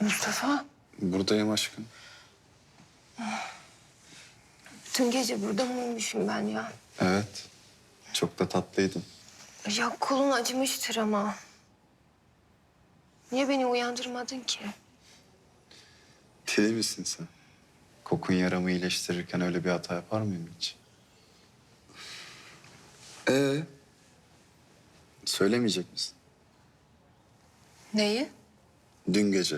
Mustafa, Buradayım aşkım. bütün gece burada mı uyumuşum ben ya? Evet. Çok da tatlıydın. Ya kolun acımıştır ama. Niye beni uyandırmadın ki? Deli misin sen? Kokun yaramı iyileştirirken öyle bir hata yapar mıyım hiç? Ee? Söylemeyecek misin? Neyi? Dün gece.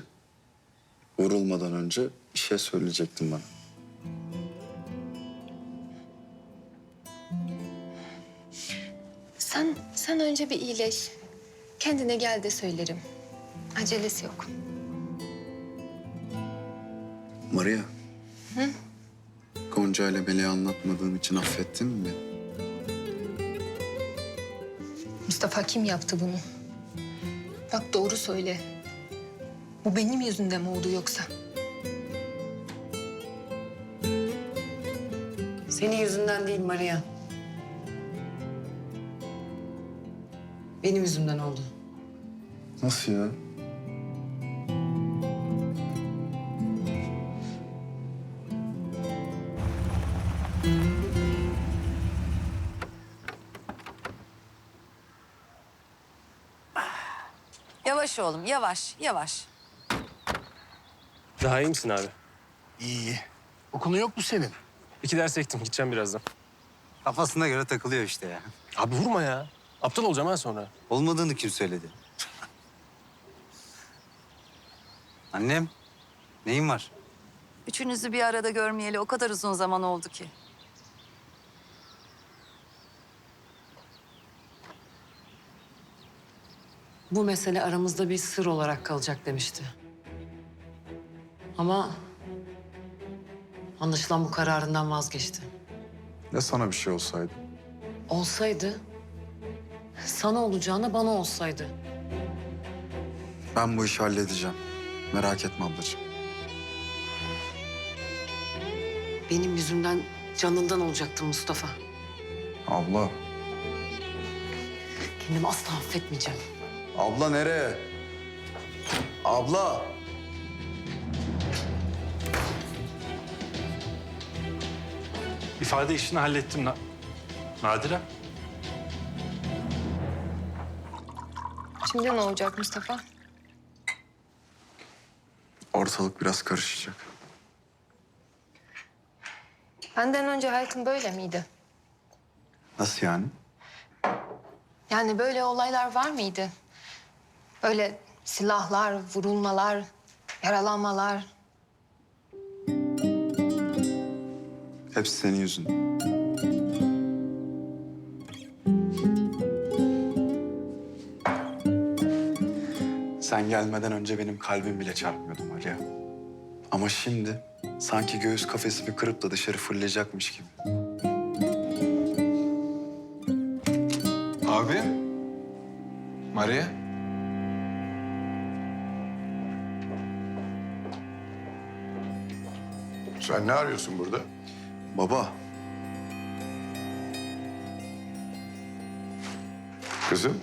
Vurulmadan önce bir şey söyleyecektin bana. Sen, sen önce bir iyileş. Kendine gel de söylerim. Acelesi yok. Maria. Hı? Gonca ile Melih'e anlatmadığım için affettin mi beni? Mustafa kim yaptı bunu? Bak doğru söyle. Bu benim yüzümden mi oldu yoksa? Senin yüzünden değil Maria. Benim yüzümden oldu. Nasıl ya? Yavaş oğlum, yavaş, yavaş. Daha iyi misin abi? İyi iyi. Okulun yok mu senin? İki ders ektim. Gideceğim birazdan. Kafasına göre takılıyor işte ya. Abi vurma ya. Aptal olacağım ha sonra. Olmadığını kim söyledi? Annem, neyin var? Üçünüzü bir arada görmeyeli o kadar uzun zaman oldu ki. Bu mesele aramızda bir sır olarak kalacak demişti. Ama anlaşılan bu kararından vazgeçti. Ya sana bir şey olsaydı? Olsaydı sana olacağına bana olsaydı. Ben bu işi halledeceğim. Merak etme ablacığım. Benim yüzümden canından olacaktı Mustafa. Abla. Kendimi asla affetmeyeceğim. Abla nereye? Abla. İfade işini hallettim. Na Nadire. Şimdi ne olacak Mustafa? Ortalık biraz karışacak. Benden önce hayatın böyle miydi? Nasıl yani? Yani böyle olaylar var mıydı? Böyle silahlar, vurulmalar, yaralanmalar. Hepsi senin yüzünden. Sen gelmeden önce benim kalbim bile çarpmıyordu Maria. Ama şimdi sanki göğüs kafesimi kırıp da dışarı fırlayacakmış gibi. Abi. Maria. Sen ne arıyorsun burada? Baba, Kızım.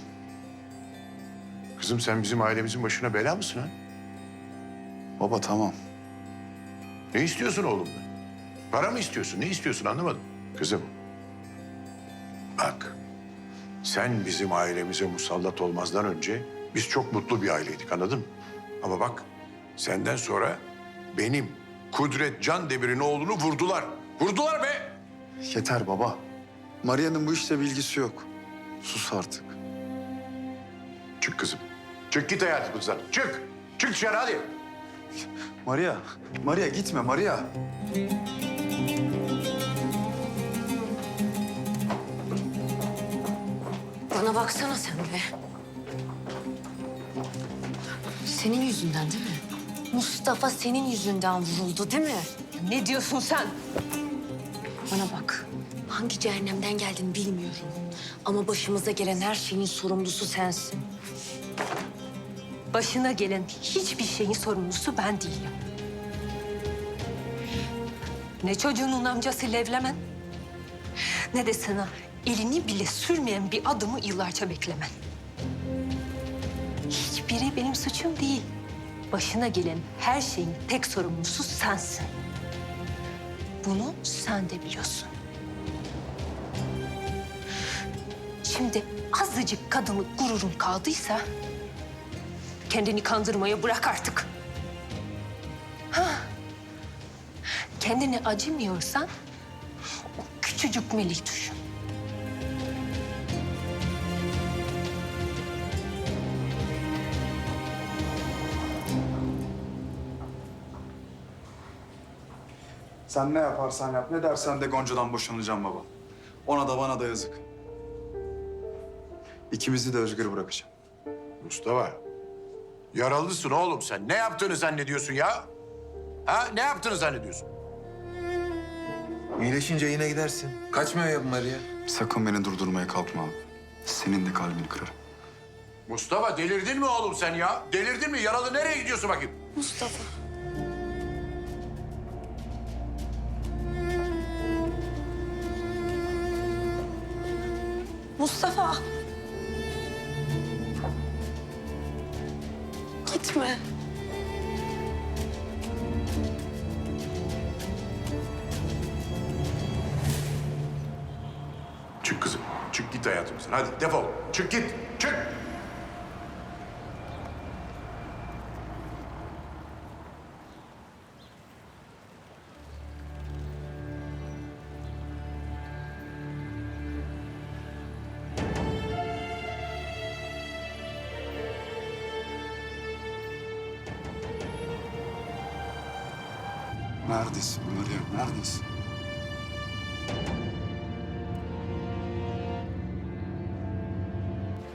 Kızım sen bizim ailemizin başına bela mısın ha? baba tamam. Ne istiyorsun oğlumdan? Para mı istiyorsun? Ne istiyorsun anlamadım. Kızım. Bak. Sen bizim ailemize musallat olmazdan önce biz çok mutlu bir aileydik anladın mı? Ama bak senden sonra benim Kudret Can Demir'in oğlunu vurdular. Vurdular be! Yeter baba. Maria'nın bu işle bilgisi yok. Sus artık. Çık kızım. Çık git hayatımızdan. Çık. Çık dışarı hadi. Maria, Maria gitme Maria. Bana baksana sen be. Senin yüzünden değil mi? Mustafa senin yüzünden vuruldu değil mi? Ne diyorsun sen? Bana bak. Hangi cehennemden geldin bilmiyorum. Ama başımıza gelen her şeyin sorumlusu sensin. Başına gelen hiçbir şeyin sorumlusu ben değilim. Ne çocuğunun amcasıyla evlemen, ne de sana elini bile sürmeyen bir adımı yıllarca beklemen. Hiçbiri benim suçum değil. başına gelen her şeyin tek sorumlusu sensin. Bunu sen de biliyorsun. Şimdi azıcık kadınlık gururun kaldıysa kendini kandırmayı bırak artık. Ha. Kendine acımıyorsan o küçücük Melih düşün. Sen ne yaparsan yap, ne dersen de Gonca'dan boşanacağım baba. Ona da bana da yazık. İkimizi de özgür bırakacağım. Mustafa, yaralısın oğlum sen. Ne yaptığını zannediyorsun ya? Ha? Ne yaptığını zannediyorsun? İyileşince yine gidersin. Kaçmıyor ya bu Maria. Sakın beni durdurmaya kalkma abi. Senin de kalbini kırarım. Mustafa delirdin mi oğlum sen ya? Delirdin mi? Yaralı nereye gidiyorsun bakayım? Mustafa. Mustafa. Gitme. Çık kızım. Çık git hayatımızdan. Hadi defol. Çık git. Çık. Neredesin Maria, neredesin?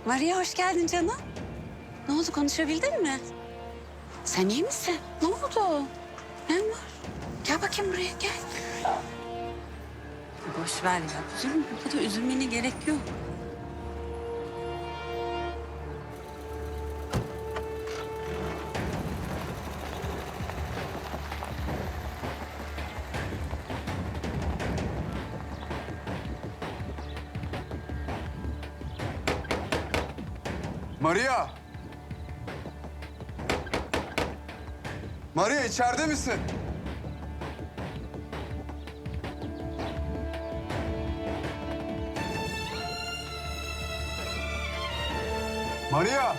Maria hoş geldin canım. Ne oldu konuşabildin mi? Sen iyi misin? Ne oldu? Ne var? Gel bakayım buraya gel. Boş ver ya. Üzülme. Bu kadar üzülmene gerek yok. Maria! Maria içeride misin? Maria!